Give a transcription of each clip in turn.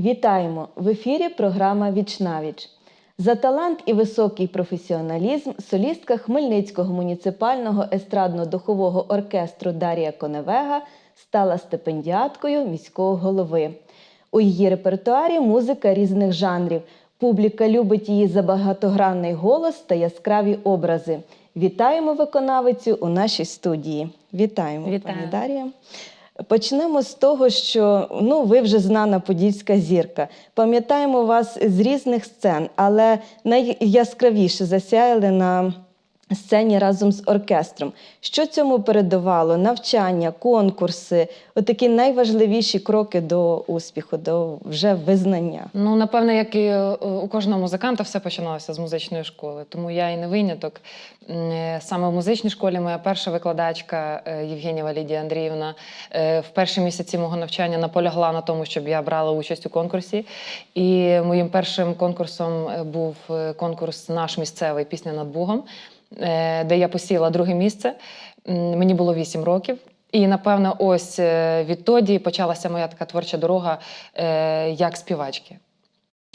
Вітаємо! В ефірі програма Вічнавіч. За талант і високий професіоналізм солістка Хмельницького муніципального естрадно-духового оркестру Дарія Коневега стала стипендіаткою міського голови. У її репертуарі музика різних жанрів. Публіка любить її за багатогранний голос та яскраві образи. Вітаємо виконавицю у нашій студії. Вітаємо, Вітаю. пані Дар'я. Почнемо з того, що ну, ви вже знана подільська зірка. Пам'ятаємо вас з різних сцен, але найяскравіше засяяли на сцені разом з оркестром. Що цьому передувало? Навчання, конкурси, отакі найважливіші кроки до успіху, до вже визнання. Ну, напевне, як і е, у кожного музиканта, все починалося з музичної школи. Тому я і не виняток. Е, Саме в музичній школі моя перша викладачка е, Євгенєва Лідія Андріївна в перші місяці мого навчання наполягла на тому, щоб я брала участь у конкурсі. І моїм першим конкурсом був конкурс наш місцевий пісня над Бугом, де я посіла друге місце. Мені було 8 років. І напевно, ось е, відтоді почалася моя така творча дорога е, як співачки.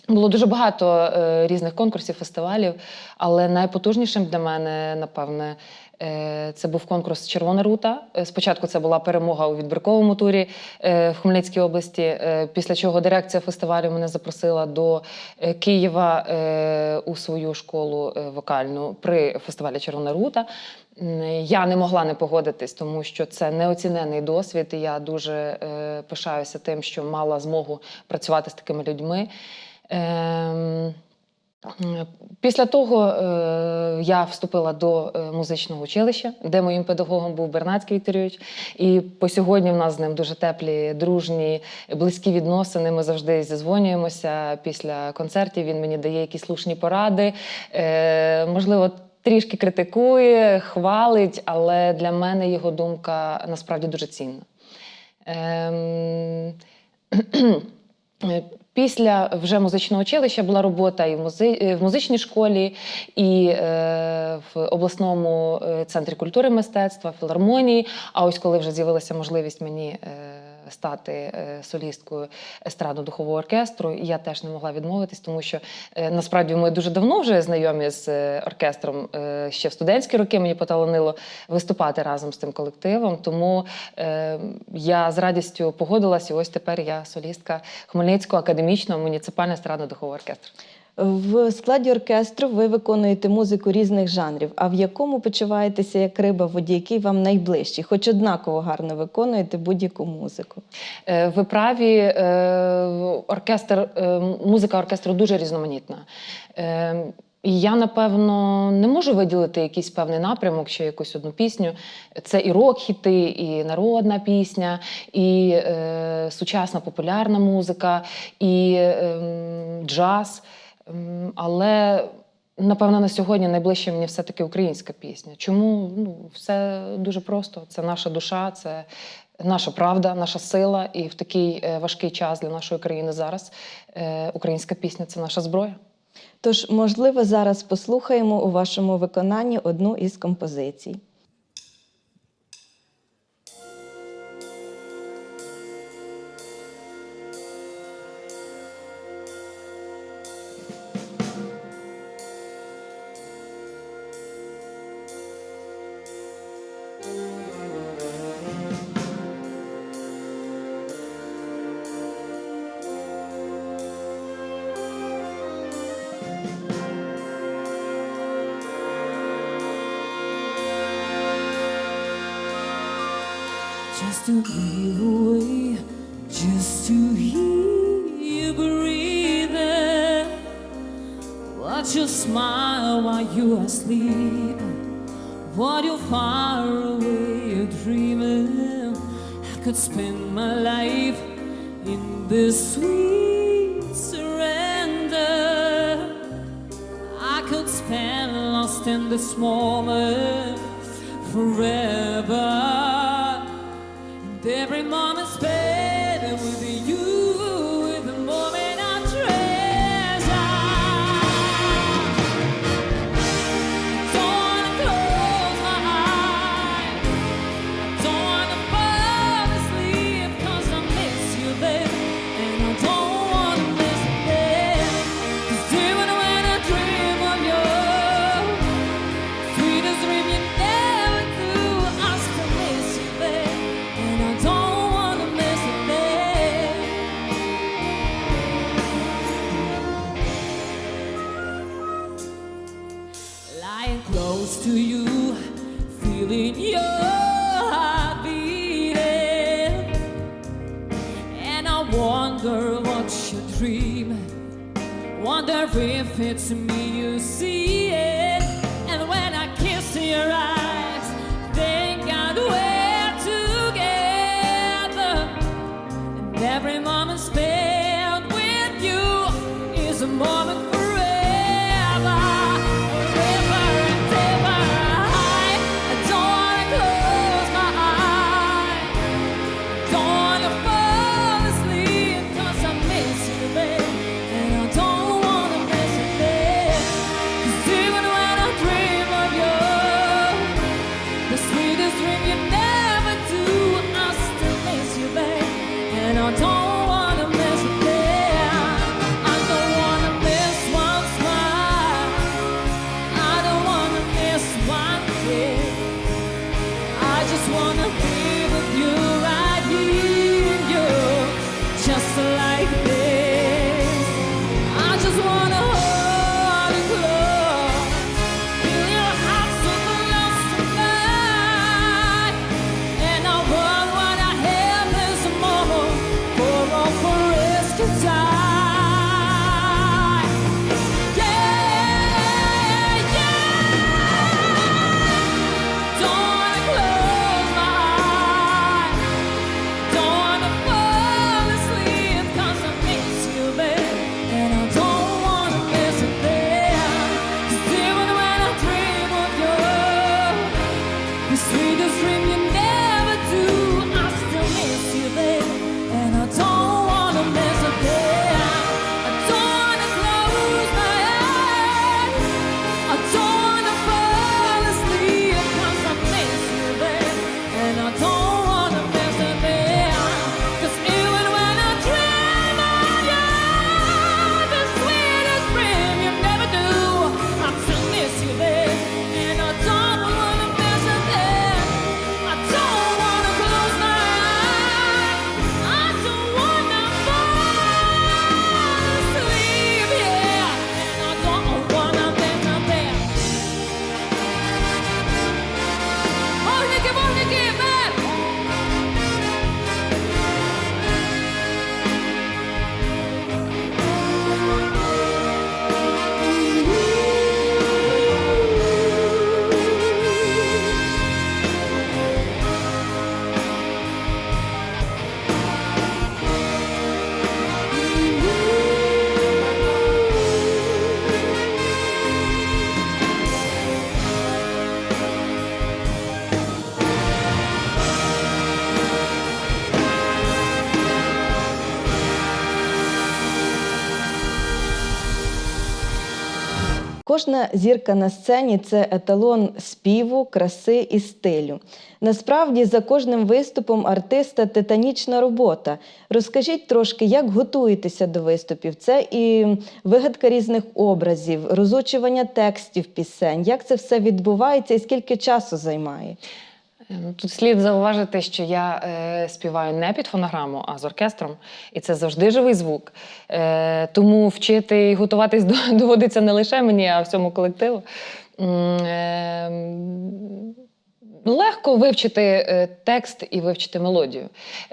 Було дуже багато е, різних конкурсів, фестивалів, але найпотужнішим для мене, напевне, е, це був конкурс Червона рута. Е, Спочатку це була перемога у відбірковому турі е, в Хмельницькій області, е, після чого дирекція фестивалю мене запросила до е, Києва е, у свою школу е, вокальну при фестивалі Червона рута. Я не могла не погодитись, тому що це неоцінений досвід, і я дуже е, пишаюся тим, що мала змогу працювати з такими людьми. Ем, е, Після того е, я вступила до е, музичного училища, де моїм педагогом був Бернацький Вікторович. І по сьогодні в нас з ним дуже теплі, дружні, близькі відносини. Ми завжди зізвонюємося після концертів. Він мені дає якісь слушні поради. Е, можливо, трішки критикує, хвалить, але для мене його думка насправді дуже цінна. Після вже музичного училища була робота і в, музи... е, в музичній школі, і е, в обласному е, центрі культури мистецтва, філармонії. А ось коли вже з'явилася можливість мені е, стати е, солісткою естрадно-духового оркестру, я теж не могла відмовитись, тому що е, насправді ми дуже давно вже знайомі з е, оркестром. Ще в студентські роки мені поталанило виступати разом з тим колективом. Тому я з радістю погодилась, і ось тепер я солістка Хмельницького академічного муніципального естрадно-духового оркестру. В складі оркестру ви виконуєте музику різних жанрів. А в якому почуваєтеся як риба в воді, який вам найближчий? Хоч однаково гарно виконуєте будь-яку музику. Е, Ви праві, е, оркестр, е, музика оркестру дуже різноманітна. Я, напевно, не можу виділити якийсь певний напрямок чи якусь одну пісню. Це і рок-хіти, і народна пісня, і е, сучасна популярна музика, і е, джаз. Але напевно на сьогодні найближче мені все-таки українська пісня. Чому? Ну, все дуже просто. Це наша душа, це наша правда, наша сила. І в такий е, важкий час для нашої країни зараз е, українська пісня це наша зброя. Тож, можливо, зараз послухаємо у вашому виконанні одну із композицій. To be away, just to hear you breathing. Watch you smile while you are asleep. While you're far away, dreaming. I could spend my life in this sweet surrender. I could spend lost in this moment forever every moment's spent. it to me. Кожна зірка на сцені це еталон співу, краси і стилю. Насправді, за кожним виступом артиста титанічна робота. Розкажіть трошки, як готуєтеся до виступів? Це і вигадка різних образів, розучування текстів пісень. Як це все відбувається і скільки часу займає? Ну, Тут слід зауважити, що я е, співаю не під фонограму, а з оркестром, і це завжди живий звук. Е, тому вчити і готуватись доводиться не лише мені, а всьому колективу. Е, Легко вивчити е, текст і вивчити мелодію.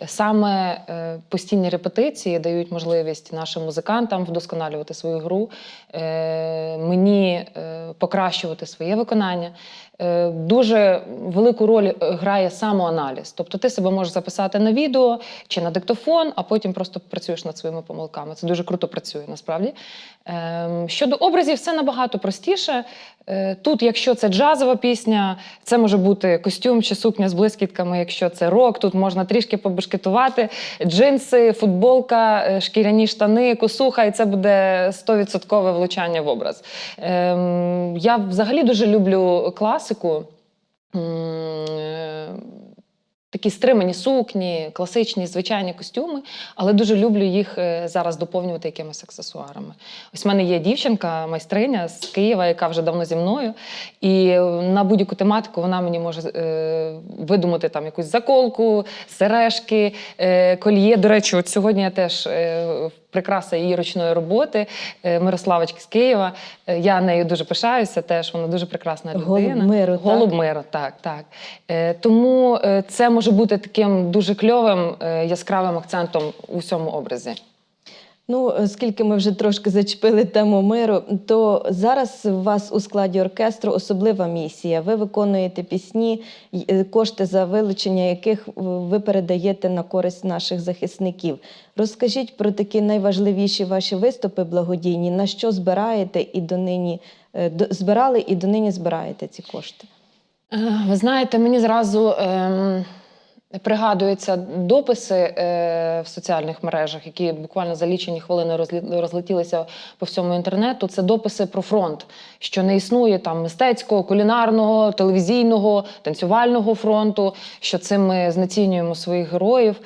Саме е, постійні репетиції дають можливість нашим музикантам вдосконалювати свою гру, е, мені е, покращувати своє виконання. Е, Дуже велику роль е, грає самоаналіз. Тобто ти себе можеш записати на відео чи на диктофон, а потім просто працюєш над своїми помилками. Це дуже круто працює насправді. Ем, Щодо образів, все набагато простіше. Е, Тут, якщо це джазова пісня, це може бути костюм чи сукня з блискітками. Якщо це рок, тут можна трішки побешкетувати. Джинси, футболка, шкіряні штани, косуха, і це буде 100% влучання в образ. Ем, Я взагалі дуже люблю класику. Е, Такі стримані сукні, класичні, звичайні костюми, але дуже люблю їх е, зараз доповнювати якимись аксесуарами. Ось в мене є дівчинка, майстриня з Києва, яка вже давно зі мною. І на будь-яку тематику вона мені може е, видумати там якусь заколку, сережки, е, кольє. До речі, от сьогодні я теж е, прикраса її ручної роботи, е, Мирославочки з Києва. Е, Я нею дуже пишаюся, теж вона дуже прекрасна людина. Голуб миру, так? Миру, так, так. Е, тому це може бути таким дуже кльовим, яскравим акцентом у всьому образі. Ну, оскільки ми вже трошки зачепили тему миру, то зараз у вас у складі оркестру особлива місія. Ви виконуєте пісні, е, кошти за вилучення яких е, ви передаєте на користь наших захисників. Розкажіть про такі найважливіші ваші виступи благодійні, на що збираєте і донині е, збирали і донині збираєте ці кошти. Е, Ви знаєте, мені зразу ем, пригадуються дописи е, в соціальних мережах, які буквально за лічені хвилини розлетілися по всьому інтернету. Це дописи про фронт, що не існує там мистецького, кулінарного, телевізійного, танцювального фронту, що цим ми знецінюємо своїх героїв.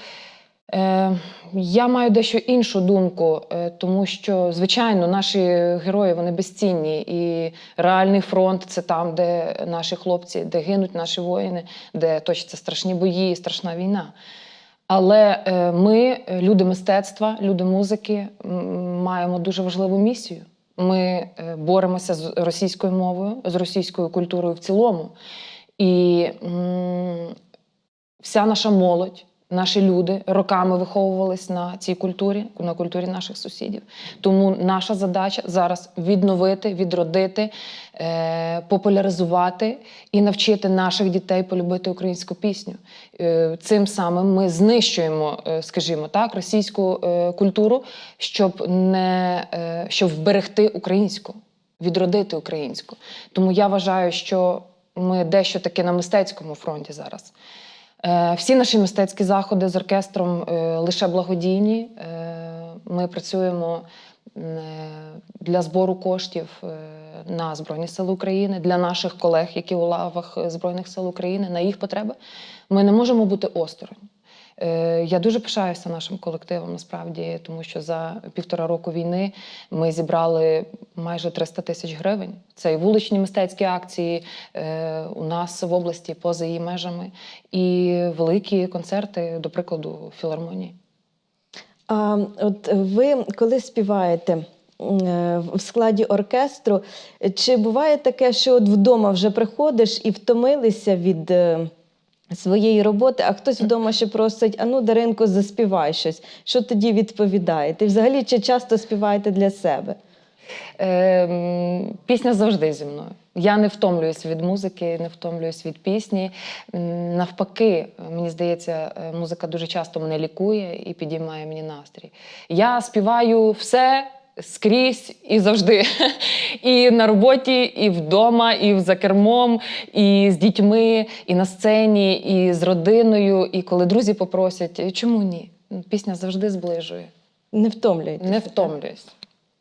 Е, я маю дещо іншу думку, е, тому що, звичайно, наші герої вони безцінні, і реальний фронт це там, де наші хлопці, де гинуть наші воїни, де точаться страшні бої, страшна війна. Але е, ми, люди мистецтва, люди музики, маємо дуже важливу місію. Ми боремося з російською мовою, з російською культурою в цілому. І м, вся наша молодь, наші люди роками виховувались на цій культурі, на культурі наших сусідів. Тому наша задача зараз відновити, відродити, е, популяризувати і навчити наших дітей полюбити українську пісню. Е, цим самим ми знищуємо, е, скажімо так, російську культуру, щоб не щоб вберегти українську, відродити українську. Тому я вважаю, що ми дещо таки на мистецькому фронті зараз. Е, Всі наші мистецькі заходи з оркестром е, лише благодійні. Е, Ми працюємо для збору коштів на Збройні Сили України, для наших колег, які у лавах Збройних сил України, на їх потреби. Ми не можемо бути осторонь. Е, Я дуже пишаюся нашим колективом насправді, тому що за півтора року війни ми зібрали майже 300 тисяч гривень. Це і вуличні мистецькі акції е, у нас в області поза її межами, і великі концерти, до прикладу, філармонії. А от ви коли співаєте е, в складі оркестру, чи буває таке, що от вдома вже приходиш і втомилися від своєї роботи, а хтось вдома ще просить: ану, Даринко, заспівай щось. Що тоді відповідаєте? І взагалі, чи часто співаєте для себе? Е, пісня завжди зі мною. Я не втомлююсь від музики, не втомлююсь від пісні. Навпаки, мені здається, е, музика дуже часто мене лікує і підіймає мені настрій. Я співаю все. Скрізь і завжди. І на роботі, і вдома, і за кермом, і з дітьми, і на сцені, і з родиною. І коли друзі попросять, чому ні? Пісня завжди зближує. Не втомлюєтеся? Не втомлююсь.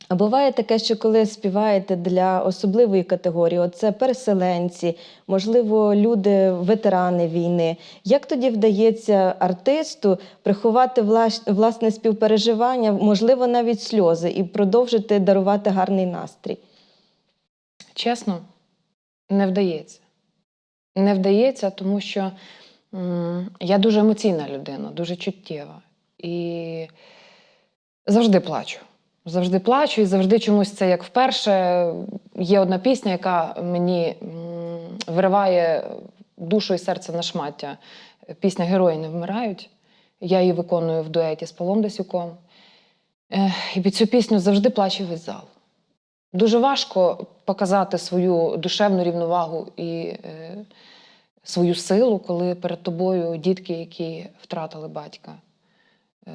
А буває таке, що коли співаєте для особливої категорії, от це переселенці, можливо, люди, ветерани війни. Як тоді вдається артисту приховати власне співпереживання, можливо, навіть сльози, і продовжити дарувати гарний настрій? Чесно, не вдається. Не вдається, тому що я дуже емоційна людина, дуже чуттєва. І завжди плачу. Завжди плачу, і завжди чомусь це як вперше. Є одна пісня, яка мені вириває душу і серце на шмаття. Пісня Герої не вмирають. Я її виконую в дуеті з Павлом Дасюком. І під цю пісню завжди плаче весь зал. Дуже важко показати свою душевну рівновагу і е, свою силу, коли перед тобою дітки, які втратили батька, е,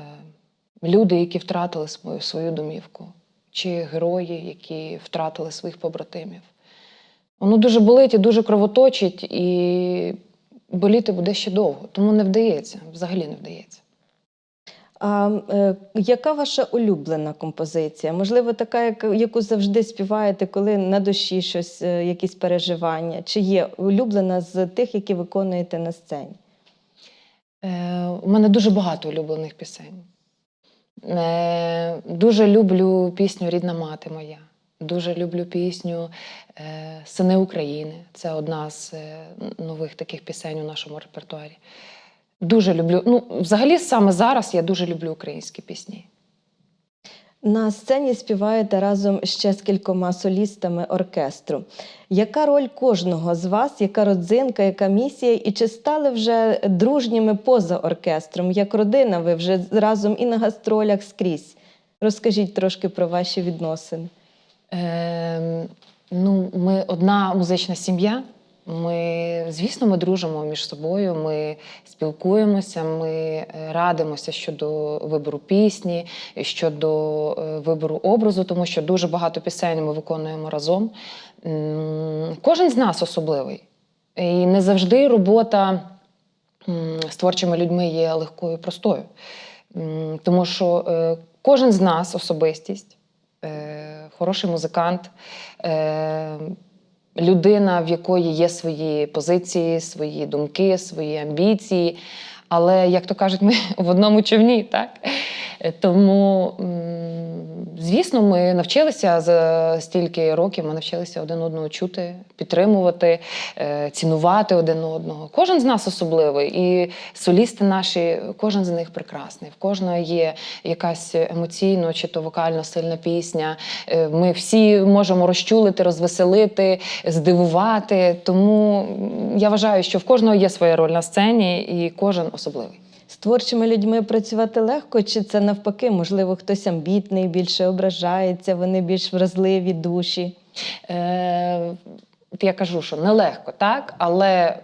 люди, які втратили свою, свою домівку, чи герої, які втратили своїх побратимів. Воно дуже болить і дуже кровоточить, і боліти буде ще довго. Тому не вдається, взагалі не вдається. А е, яка ваша улюблена композиція? Можливо, така, як- яку завжди співаєте, коли на душі щось, е, якісь переживання? Чи є улюблена з тих, які виконуєте на сцені? Е, у мене дуже багато улюблених пісень. Е, дуже люблю пісню Рідна мати моя. Дуже люблю пісню е, Сини України. Це одна з е, нових таких пісень у нашому репертуарі. Дуже люблю. Ну, взагалі, саме зараз я дуже люблю українські пісні. На сцені співаєте разом ще з кількома солістами оркестру. Яка роль кожного з вас, яка родзинка, яка місія, і чи стали вже дружніми поза оркестром? Як родина, ви вже разом і на гастролях скрізь? Розкажіть трошки про ваші відносини. Е, ну, ми одна музична сім'я. Ми, звісно, ми дружимо між собою, ми спілкуємося, ми е, радимося щодо вибору пісні, щодо е, вибору образу, тому що дуже багато пісень ми виконуємо разом. Кожен з нас особливий. І не завжди робота з творчими людьми є легкою і простою. Тому що е, кожен з нас особистість, хороший музикант, людина, в якої є свої позиції, свої думки, свої амбіції. Але, як то кажуть, ми в одному човні, так? Тому, звісно, ми навчилися за стільки років, ми навчилися один одного чути, підтримувати, е, цінувати один одного. Кожен з нас особливий, і солісти наші, кожен з них прекрасний. В кожного є якась емоційно чи то вокально сильна пісня. Е, Ми всі можемо розчулити, розвеселити, здивувати. Тому я вважаю, що в кожного є своя роль на сцені, і кожен особливий. Творчими людьми працювати легко, чи це навпаки, можливо, хтось амбітний, більше ображається, вони більш вразливі душі. Е, я кажу, що нелегко, так? Але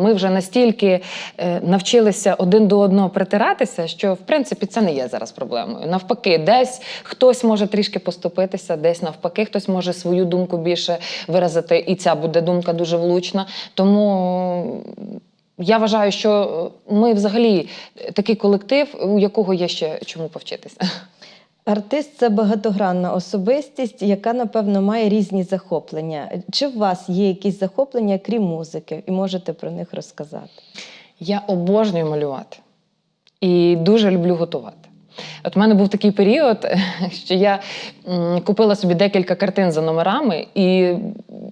ми вже настільки е, навчилися один до одного притиратися, що в принципі це не є зараз проблемою. Навпаки, десь хтось може трішки поступитися, десь навпаки, хтось може свою думку більше виразити, і ця буде думка дуже влучна. Тому. Я вважаю, що ми взагалі такий колектив, у якого є ще чому повчитися. Артист це багатогранна особистість, яка, напевно, має різні захоплення. Чи у вас є якісь захоплення, крім музики, і можете про них розказати? Я обожнюю малювати і дуже люблю готувати. От в мене був такий період, що я купила собі декілька картин за номерами, і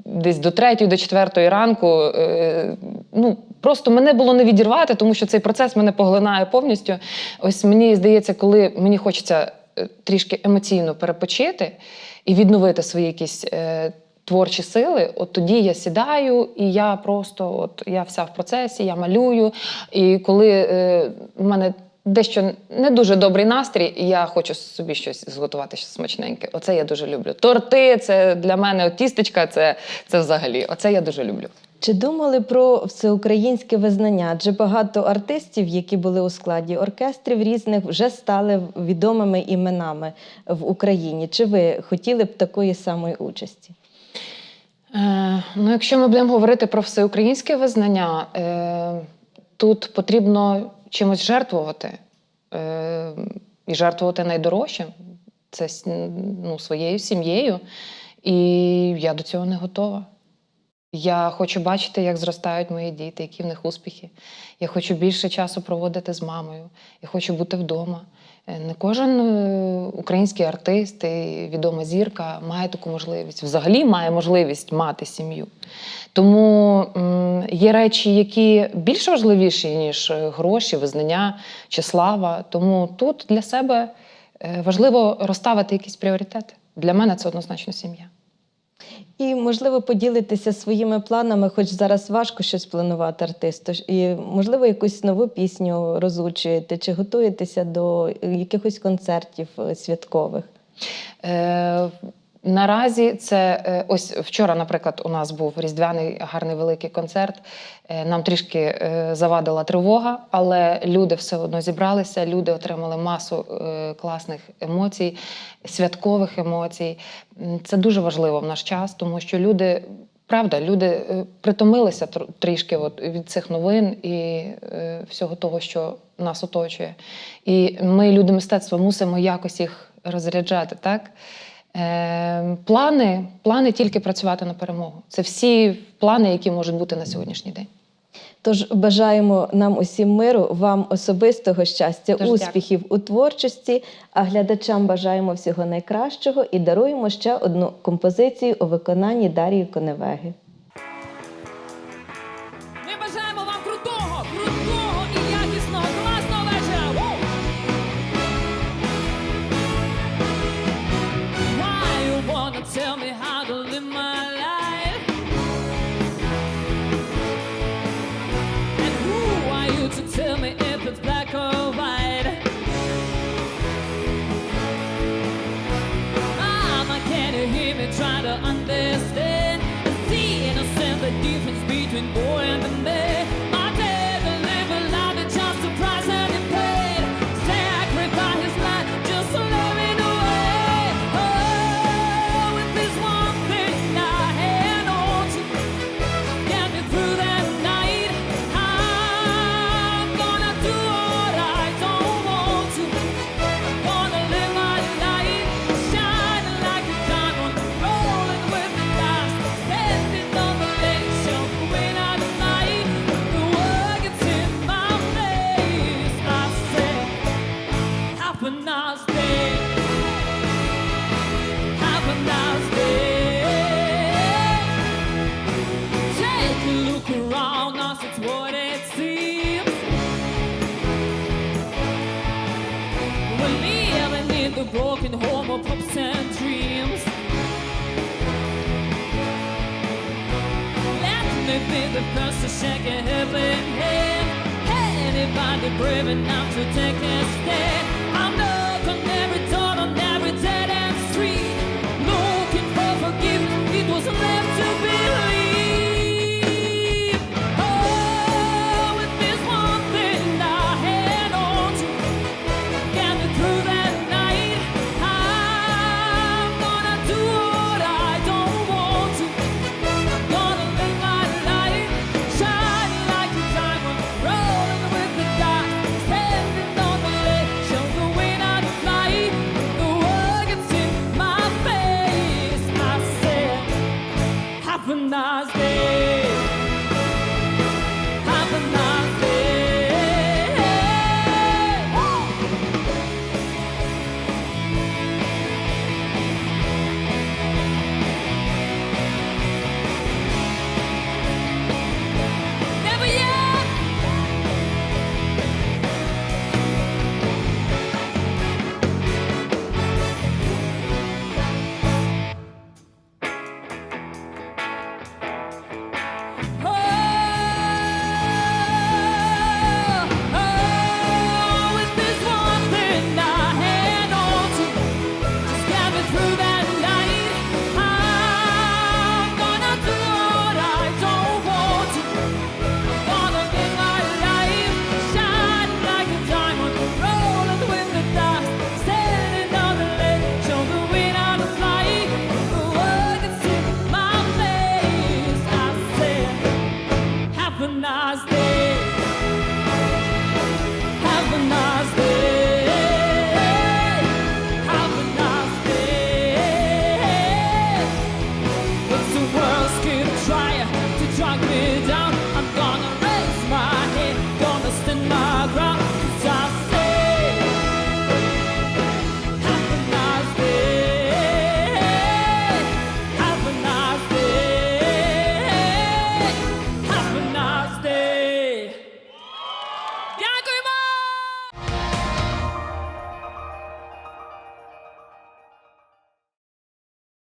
десь до третьої, до четвертої ранку е, ну, просто мене було не відірвати, тому що цей процес мене поглинає повністю. Ось мені здається, коли мені хочеться е, трішки емоційно перепочити і відновити свої якісь. Е, Творчі сили, от тоді я сідаю, і я просто от я вся в процесі, я малюю. І коли е, в мене дещо не дуже добрий настрій, і я хочу собі щось зготувати щось смачненьке. Оце я дуже люблю. Торти це для мене от тістечка, це, це взагалі. Оце я дуже люблю. Чи думали про всеукраїнське визнання? Адже багато артистів, які були у складі оркестрів різних, вже стали відомими іменами в Україні. Чи ви хотіли б такої самої участі? Е, ну, якщо ми будемо говорити про всеукраїнське визнання, е, тут потрібно чимось жертвувати. Е, і жертвувати найдорожчим це ну, своєю сім'єю. І я до цього не готова. Я хочу бачити, як зростають мої діти, які в них успіхи. Я хочу більше часу проводити з мамою. Я хочу бути вдома. Не кожен е, український артист і відома зірка має таку можливість. Взагалі має можливість мати сім'ю. Тому є речі, які більш важливіші, ніж е, гроші, визнання чи слава. Тому тут для себе е, важливо розставити якісь пріоритети. Для мене це однозначно сім'я. І, можливо, поділитися своїми планами, хоч зараз важко щось планувати артисту. І, можливо, якусь нову пісню розучуєте, чи готуєтеся до якихось концертів е, святкових. Е, Наразі це е, ось вчора, наприклад, у нас був різдвяний гарний великий концерт. Е, Нам трішки е, завадила тривога, але люди все одно зібралися. Люди отримали масу класних емоцій, святкових емоцій. Це дуже важливо в наш час, тому що люди. Правда, люди притомилися трішки от від цих новин і всього того, що нас оточує. І ми, люди мистецтва, мусимо якось їх розряджати, так? Е, плани, плани тільки працювати на перемогу. Це всі плани, які можуть бути на сьогоднішній день. Тож бажаємо нам усім миру, вам особистого щастя, Тож, успіхів у творчості, а глядачам бажаємо всього найкращого і даруємо ще одну композицію у виконанні Дарії Коневеги. good boy